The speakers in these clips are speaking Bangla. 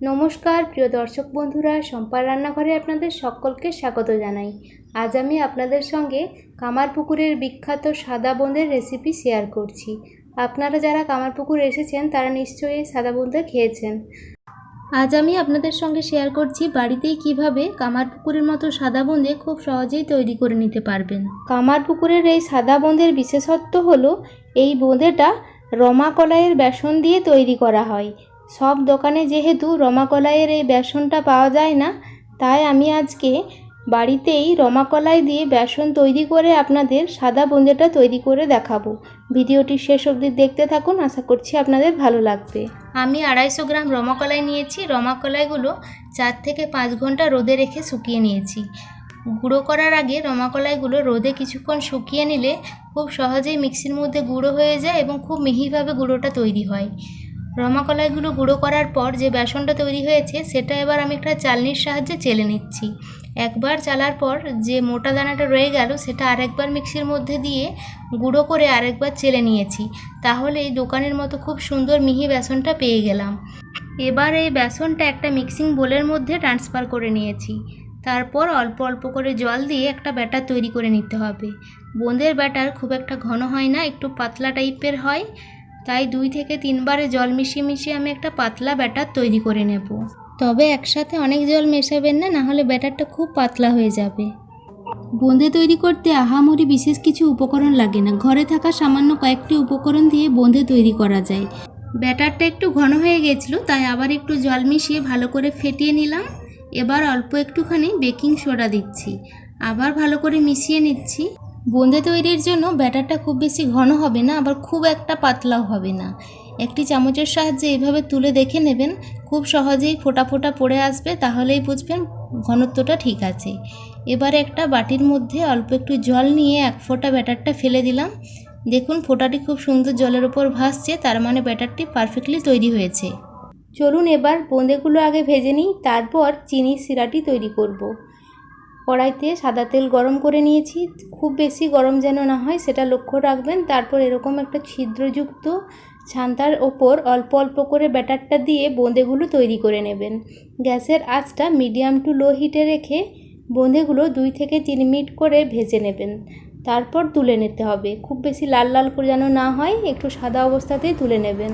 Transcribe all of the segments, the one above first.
নমস্কার, প্রিয় দর্শক বন্ধুরা সম্পার রান্নাঘরে আপনাদের সকলকে স্বাগত জানাই। আজ আমি আপনাদের সঙ্গে কামারপুকুরের বিখ্যাত সাদা বোঁদের রেসিপি শেয়ার করছি। আপনারা যারা কামারপুকুর এসেছেন, তারা নিশ্চয়ই সাদা বোঁদে খেয়েছেন। আজ আমি আপনাদের সঙ্গে শেয়ার করছি বাড়িতেই কীভাবে কামারপুকুরের মতো সাদা বোঁদে খুব সহজেই তৈরি করে নিতে পারবেন। কামারপুকুরের এই সাদা বোঁদের বিশেষত্ব হলো, এই বোঁদেটা রমা কলাইয়ের বেসন দিয়ে তৈরি করা হয়। সব দোকানে যেহেতু রমা কলাইয়ের এই বেসনটা পাওয়া যায় না, তাই আমি আজকে বাড়িতেই রমাকলাই দিয়ে বেসন তৈরি করে আপনাদের সাদা বোঁদেটা তৈরি করে দেখাবো। ভিডিওটি শেষ অবধি দেখতে থাকুন, আশা করছি আপনাদের ভালো লাগবে। আমি আড়াইশো গ্রাম রমা কলাই নিয়েছি রমা কলাইগুলো চার থেকে পাঁচ ঘণ্টা রোদে রেখে শুকিয়ে নিয়েছি। গুঁড়ো করার আগে রমা কলাইগুলো রোদে কিছুক্ষণ শুকিয়ে নিলে খুব সহজেই মিক্সির মধ্যে গুঁড়ো হয়ে যায় এবং খুব মিহিভাবে গুঁড়োটা তৈরি হয়। রমা কলাইগুলো গুঁড়ো করার পর যে বেসনটা তৈরি হয়েছে, সেটা এবার আমি একটা চালনির সাহায্যে চেলে নিচ্ছি। একবার চালার পর যে মোটা দানাটা রয়ে গেল, সেটা আরেকবার মিক্সির মধ্যে দিয়ে গুঁড়ো করে আরেকবার চেলে নিয়েছি। তাহলে এই দোকানের মতো খুব সুন্দর মিহি বেসনটা পেয়ে গেলাম। এবার এই বেসনটা একটা মিক্সিং বোলের মধ্যে ট্রান্সফার করে নিয়েছি। তারপর অল্প অল্প করে জল দিয়ে একটা ব্যাটার তৈরি করে নিতে হবে। বোঁদের ব্যাটার খুব একটা ঘন হয় না, একটু পাতলা টাইপের হয়। তাই দুই থেকে তিনবারে জল মিশিয়ে মিশিয়ে আমি একটা পাতলা ব্যাটার তৈরি করে নেব। তবে একসাথে অনেক জল মেশাবেন না নাহলে ব্যাটারটা খুব পাতলা হয়ে যাবে। বোঁদে তৈরি করতে আহামরি বিশেষ কিছু উপকরণ লাগে না। ঘরে থাকা সামান্য কয়েকটি উপকরণ দিয়ে বোঁদে তৈরি করা যায়। ব্যাটারটা একটু ঘন হয়ে গেছিল, তাই আবার একটু জল মিশিয়ে ভালো করে ফেটিয়ে নিলাম। এবার অল্প একটুখানি বেকিং সোডা দিচ্ছি। আবার ভালো করে মিশিয়ে নিচ্ছি। বোঁদে তৈরির জন্য ব্যাটারটা খুব বেশি ঘন হবে না, আবার খুব একটা পাতলাও হবে না। একটি চামচের সাহায্যে এভাবে তুলে দেখে নেবেন, খুব সহজেই ফোটা ফোটা পড়ে আসবে, তাহলেই বুঝবেন ঘনত্বটা ঠিক আছে। এবার একটা বাটির মধ্যে অল্প একটু জল নিয়ে এক ফোঁটা ব্যাটারটা ফেলে দিলাম। দেখুন, ফোঁটাটি খুব সুন্দর জলের ওপর ভাসছে, তার মানে ব্যাটারটি পারফেক্টলি তৈরি হয়েছে। চলুন এবার বোঁদেগুলো আগে ভেজে নিই, তারপর চিনি সিরাটি তৈরি করব। কড়াইতে সাদা তেল গরম করে নিয়েছি। খুব বেশি গরম যেন না হয়, সেটা লক্ষ্য রাখবেন। তারপর এরকম একটা ছিদ্রযুক্ত ছান্তার ওপর অল্প অল্প করে ব্যাটারটা দিয়ে বোঁদেগুলো তৈরি করে নেবেন। গ্যাসের আঁচটা মিডিয়াম টু লো হিটে রেখে বোঁদেগুলো দুই থেকে তিন মিনিট করে ভেজে নেবেন। তারপর তুলে নিতে হবে। খুব বেশি লাল লাল করে যেন না হয়, একটু সাদা অবস্থাতেই তুলে নেবেন।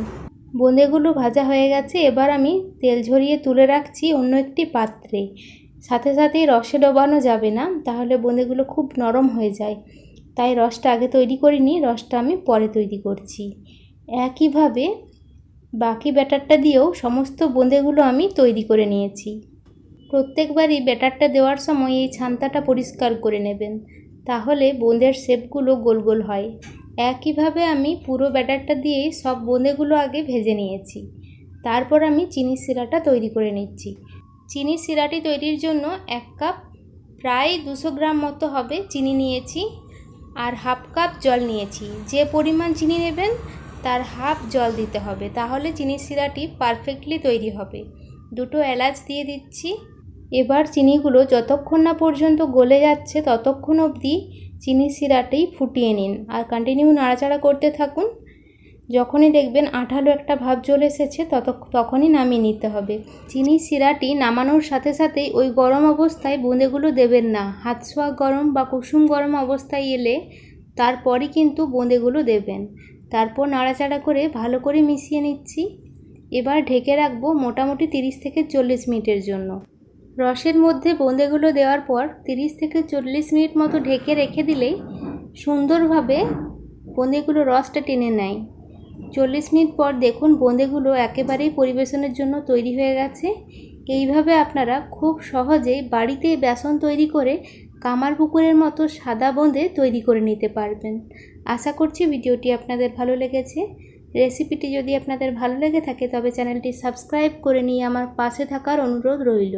বোঁদেগুলো ভাজা হয়ে গেছে। এবার আমি তেল ঝরিয়ে তুলে রাখছি অন্য একটি পাত্রে। সাথে সাথেই রসে ডোবানো যাবে না, তাহলে বোঁদেগুলো খুব নরম হয়ে যায়। তাই রসটা আগে তৈরি করিনি রসটা আমি পরে তৈরি করছি। একইভাবে বাকি ব্যাটারটা দিয়েও সমস্ত বোঁদেগুলো আমি তৈরি করে নিয়েছি। প্রত্যেকবারই ব্যাটারটা দেওয়ার সময় এই ছান্তাটা পরিষ্কার করে নেবেন, তাহলে বোঁদের শেপগুলো গোল গোল হয়। একইভাবে আমি পুরো ব্যাটারটা দিয়েই সব বোঁদেগুলো আগে ভেজে নিয়েছি। তারপর আমি চিনি সিরাটা তৈরি করে নিচ্ছি। চিনি সিরাটি তৈরির জন্য এক কাপ প্রায় দুশো গ্রাম মতো হবে চিনি নিয়েছি আর হাফ কাপ জল নিয়েছি। যে পরিমাণ চিনি নেবেন, তার হাফ জল দিতে হবে। তাহলে চিনি সিরাটি পারফেক্টলি তৈরি হবে। দুটো এলাচ দিয়ে দিচ্ছি। এবার চিনিগুলো যতক্ষণ না পর্যন্ত গলে যাচ্ছে, ততক্ষণ অবধি চিনি সিরাটি ফুটিয়ে নিন। আর কন্টিনিউ নাড়াচাড়া করতে থাকুন। যখনই দেখবেন আঠালো একটা ভাব চলে এসেছে, তত, তখনই নামিয়ে নিতে হবে। চিনি সিরাটি নামানোর সাথে সাথেই ওই গরম অবস্থায় বোঁদেগুলো দেবেন না। হাত ছোঁয়া গরম বা কুসুম গরম অবস্থায় এলে তারপরই কিন্তু বোঁদেগুলো দেবেন। তারপর নাড়াচাড়া করে ভালো করে মিশিয়ে নিচ্ছি। এবার ঢেকে রাখব মোটামুটি তিরিশ থেকে চল্লিশ মিনিটের জন্য। রসের মধ্যে বোঁদেগুলো দেওয়ার পর তিরিশ থেকে চল্লিশ মিনিট মতো ঢেকে রেখে দিলেই সুন্দরভাবে বোঁদেগুলো রসটা টেনে নেয়। চল্লিশ মিনিট পর দেখুন বোঁদেগুলো একেবারেই পরিবেশনের জন্য তৈরি হয়ে গেছে। এইভাবে আপনারা খুব সহজেই বাড়িতে বেসন তৈরি করে কামার পুকুরের মতো সাদা বোঁদে তৈরি করে নিতে পারবেন। আশা করছি ভিডিওটি আপনাদের ভালো লেগেছে। রেসিপিটি যদি আপনাদের ভালো লেগে থাকে তবে চ্যানেলটি সাবস্ক্রাইব করে নিয়ে আমার পাশে থাকার অনুরোধ রইল।